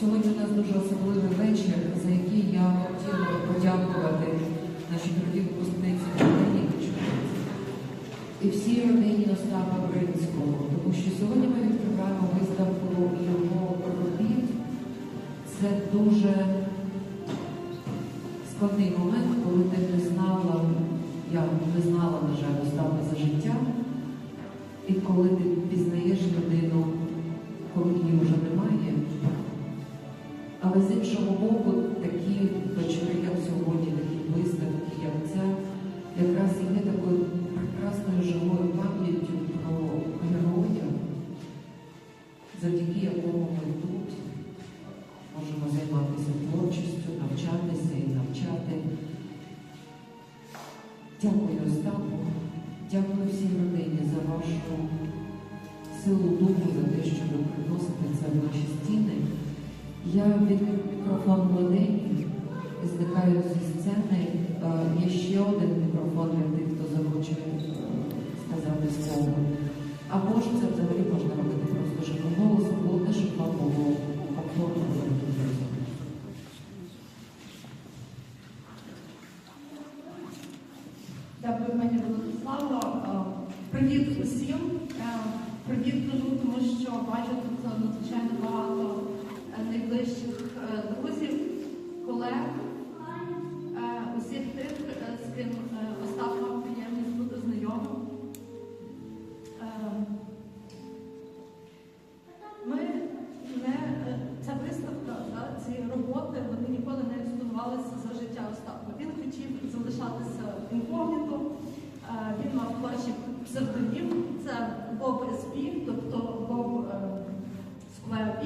Сьогодні у нас дуже особливий вечір, за який я хотіла подякувати нашій дорогі випускниці Галині і всій родині Остапа Бринського, тому що сьогодні ми відкриваємо виставку його робіт. Це дуже складний момент, коли ти не знала, завдяки якому ми тут можемо займатися творчістю, навчатися і навчати. Дякую, Остапу, дякую всій родині за вашу силу духу, за те, що ви приносите це в наші стіни. Я від мікрофон Младені зникаю зі сцени. Е, Є ще один мікрофон для тих, хто захоче е, сказати слово. Або ж це взагалі можна робити просто живим голосом, головне, щоб вам було комфортно. Дякую, пані Владиславо. Е, Привіт усім. Е, Привіт кажу, тому що бачу тут надзвичайно багато е, найближчих е, друзів, колег, роботи, вони ніколи не експонувалися за життя Остапа. Він хотів залишатися інкогніто. Е, Він мав творчий псевдонім, це Боб СП, тобто Боб е, Square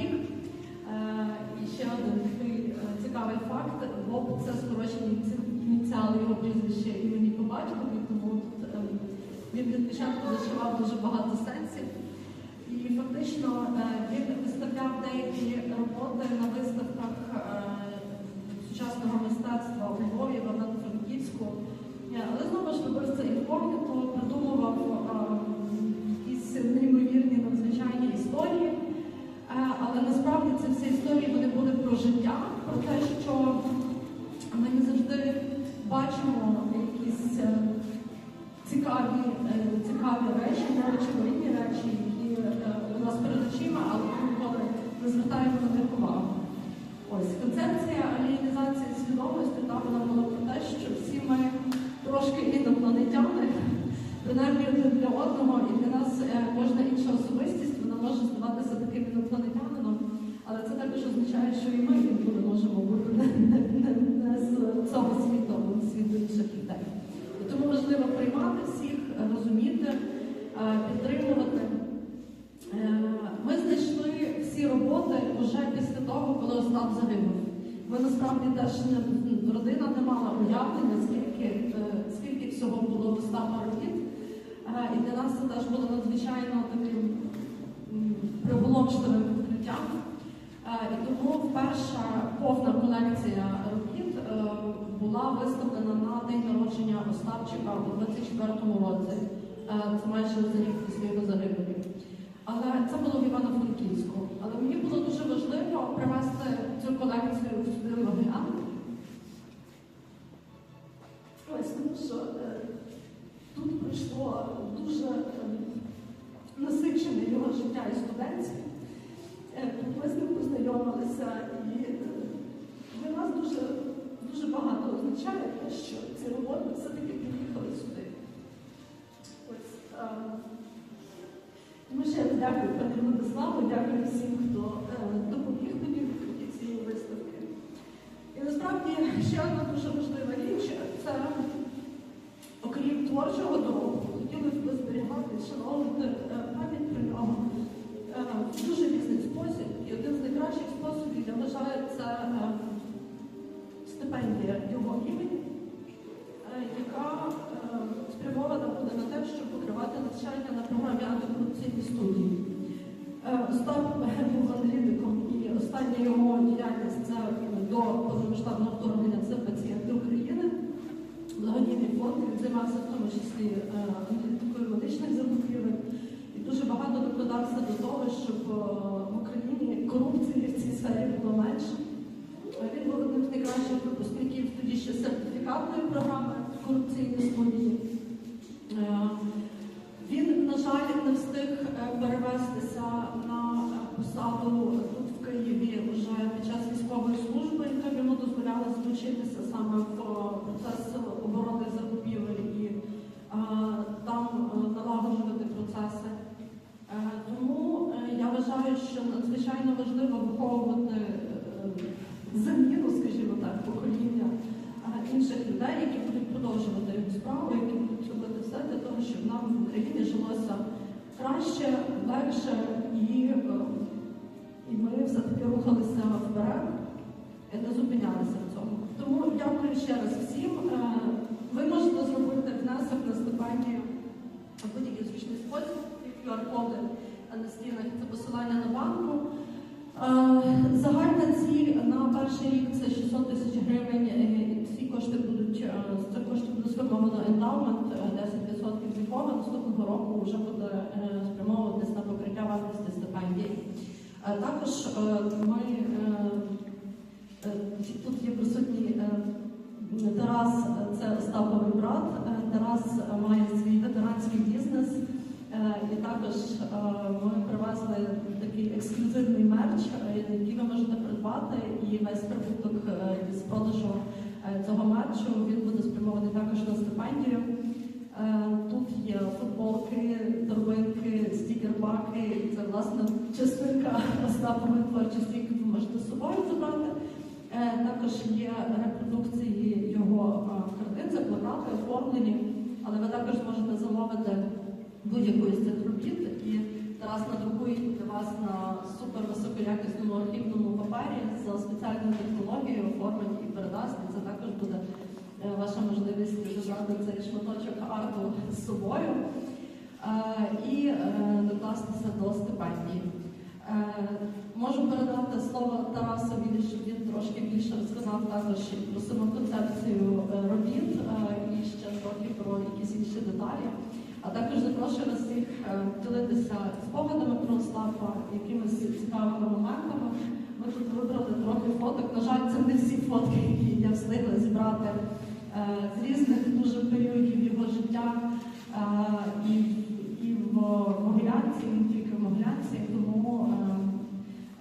Е, І ще один такий цікавий факт. Боб це скорочені ініціали його прізвища імені по батькові, тому тут він від початку зашивав дуже багато сенсів. І фактично е, він виставляв деякі роботи на виставках е, сучасного мистецтва у Львові, в Івано-Франківську. Е, Але знову ж робив це інкогніто, придумував якісь неймовірні надзвичайні історії. Але насправді ці всі історії вони були про життя, про те, що ми не завжди бачимо якісь цікаві, цікаві речі, неочевидні речі, у нас перед очима, але ми ніколи не звертаємо на них увагу. Ось концепція алієнізації свідомості та вона була про те, що всі ми трошки інопланетяни, принаймні один для одного, і для нас е, кожна інша особистість вона може здаватися таким інопланетянином, але це також означає, що і ми інколи можемо бути не, з цього світу, а світу інших людей. Тому важливо приймати всіх, е, розуміти, е, підтримувати. Е, Ми знайшли всі роботи вже після того, коли Остап загинув. Ми насправді теж не родина не мала уявлення, скільки, е, скільки всього було в Остапа робіт. Е, І для нас це теж було надзвичайно таким приголомшливим відкриттям. Е, І тому перша повна колекція робіт була виставлена на день народження Остапчика у 24-му році. Це майже за рік після його загибелі. Але це було в Івано-Франківську. Але мені було дуже важливо привезти цю колекцію сюди в Логіан. Ось тому що е, тут пройшло дуже е, насичене його життя і студентське. Е, ми з ним познайомилися, і е, для нас дуже, дуже багато означає те, що ці роботи все-таки дякую пані Владиславу, дякую всім, хто е, допоміг мені в ході цієї виставки. І насправді ще одна дуже важлива річ це, окрім творчого дорогу, хотілося б зберігати, шановувати е, пам'ять про нього е, в дуже різний спосіб. І один з найкращих способів, я вважаю, це стипендія його імені, яка спрямована буде на те, щоб покривати навчання на програмі антикорупційні студії. Генку Андрійником, і остання його діяльність це до позамасштабного вторгнення це пацієнти України. Благодійний фонд він займався в тому числі е, аналітикою медичних закупівель. І дуже багато докладався до того, щоб е, в Україні корупції в цій сфері було менше. Е, він був одним з найкращих Тобто, зупинка йому дозволяли включитися саме в е, процес оборони закупівель і е, там е, налагоджувати процеси. Тому я вважаю, що надзвичайно важливо виховувати заміну, скажімо так, покоління інших людей, які будуть продовжувати справу, які будуть робити все для того, щоб нам в Україні жилося краще, легше і. І ми все-таки рухалися вперед не зупинялися в цьому. Тому дякую ще раз всім. Е, Ви можете зробити внесок на стипендію в будь-який зручний спосіб, QR-коди на стінах, це посилання на банку. Е, Загальна ціль на перший рік це 600 тисяч гривень. Е, Ці кошти будуть е, цих коштів буде сформовано ендаумент, е, 10% з якого наступного року вже буде е, спрямовуватись на покриття вартості стипендій. Е, Також е, ми Тарас має свій ветеранський бізнес. Е, І також е, ми привезли такий ексклюзивний мерч, е, який ви можете придбати, і весь прибуток з продажу цього мерчу він буде спрямований також на стипендію. Тут є футболки, торбинки, стікер-паки. І Це власне частинка Остапової творчості, яку ви можете з собою забрати. Також є репродукції його це плакати оформлені, але ви також можете замовити будь-яку із цих робіт, і Тарас надрукує для вас на супер високоякісному архівному папері за спеціальною технологією оформить і передасть. Це також буде е, ваша можливість забрати цей шматочок арту з собою е, і е, докластися до стипендії. Е, Можу передати слово Тарасові, щоб він трошки більше розказав також про саму концепцію е, робіт е, і ще трохи про якісь інші деталі. А також запрошую вас всіх ділитися спогадами про Остапа, якимись цікавими моментами. Ми тут вибрали трохи фоток. На жаль, це не всі фотки, які я встигла зібрати з різних дуже періодів його життя і не тільки в Могилянці. Тому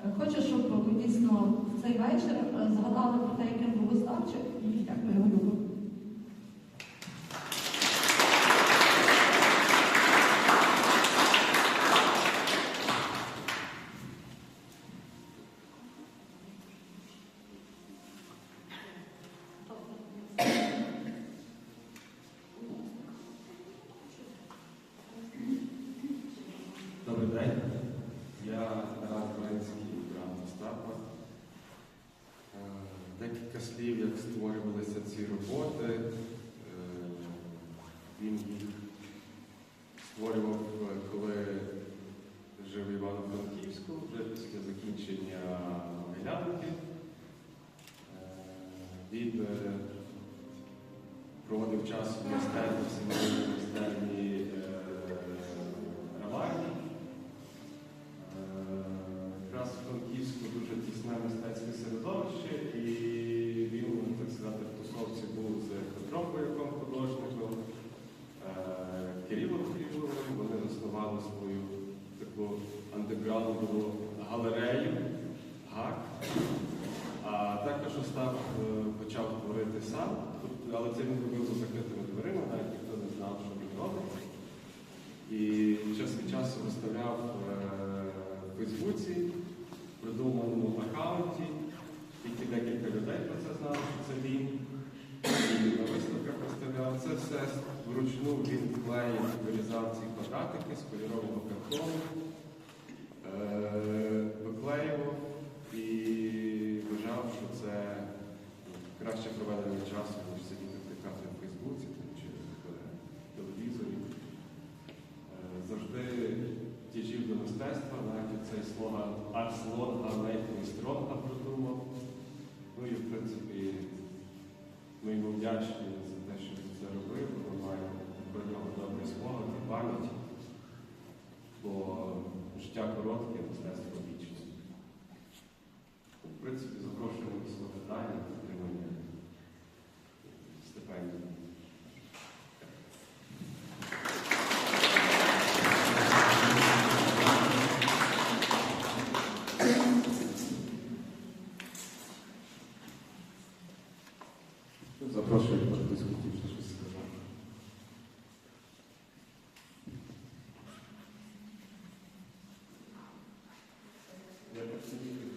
е, хочу, щоб ви дійсно в цей вечір е, згадали про те, яким був Остапчик, і як ми його любимо. Добрий день. Я Тарас Боринський, брат Остапа. Е, Декілька слів, як створювалися ці роботи. Е, Він таку андеграундову галерею ГАК. А також Остап е, почав творити сам, але це він робив за закритими дверима, навіть ніхто не знав, що він робить. І час від часу виставляв е, в Фейсбуці, в придуманому аккаунті. Тільки декілька людей про це знали, що це він. І на виставках виставляв. Це все вручну він клеїв, вирізав ці квадратики з кольорового картону, виклеював і вважав, що це краще проведення часу, ніж сидіти втикати в Фейсбуці чи в е, телевізорі. Е, Завжди тяжів до мистецтва, навіть цей слоган «Art на make strong» Thank you.